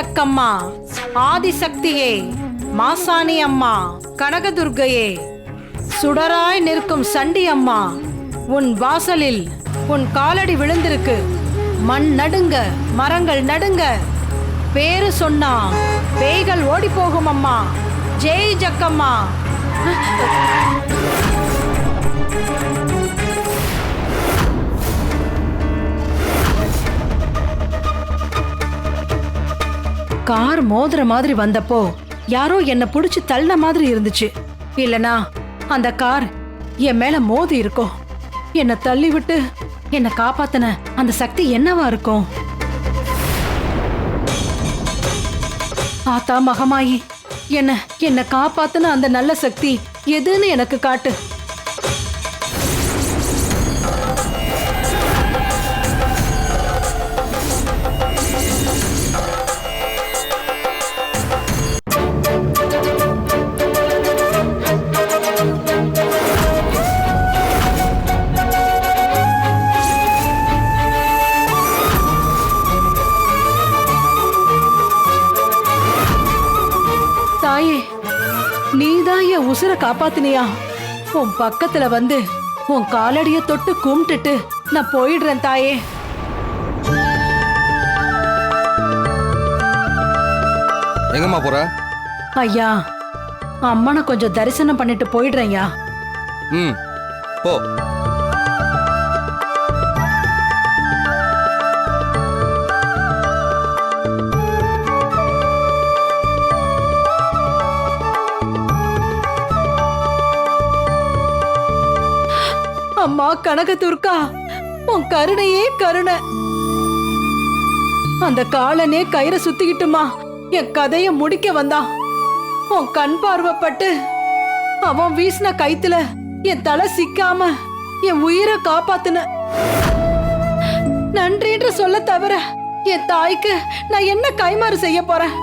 சக்கம்மா ஆதிசக்தியே மாசாணி அம்மா கனகதுர்கையே. சுடராய் நிற்கும் சண்டி அம்மா உன் வாசலில் உன் காலடி விழுந்திருக்கு. மண் நடுங்க மரங்கள் நடுங்க. பேரு சொன்னா பேய்கள் ஓடி போகும் அம்மா. ஜெய் ஜக்கம்மா. கார் மோதுற மாதிரி வந்தப்போ யாரோ என்ன புடிச்சு தள்ள மாதிரி இருந்துச்சு. இல்லனா அந்த கார் என் மேல மோதி இருக்கும் என்ன தள்ளி விட்டு என்ன காப்பாத்தின அந்த சக்தி என்னவா இருக்கும் ஆத்தா மகமாயி என்ன என்ன காப்பாத்தின அந்த நல்ல சக்தி எதுன்னு எனக்கு காட்டு. தாயே. நீதான் என் உசுர காப்பாத்தினியா. உன் பக்கத்துல வந்து உன் காலடிய தொட்டு கும்பிட்டுட்டு நான் போயிடுறேன் தாயே. எங்கம்மா போற? ஐயா அம்மனை கொஞ்சம் தரிசனம் பண்ணிட்டு போயிடுறேன்யா ம் போ. அம்மா கனகதுர்கா உன் கருணையே கருணை. அந்த காலனே கயிறை சுத்திக்கிட்டுமா என் கதைய முடிக்க வந்தான் உன் கண் பார்வைப்பட்டு அவன் வீசின கைத்துல என் தலை சிக்காம என் உயிரை காப்பாத்துன. நன்றின்ற சொல்ல தவிர என் தாய்க்கு நான் என்ன கைமாறு செய்ய போறேன்?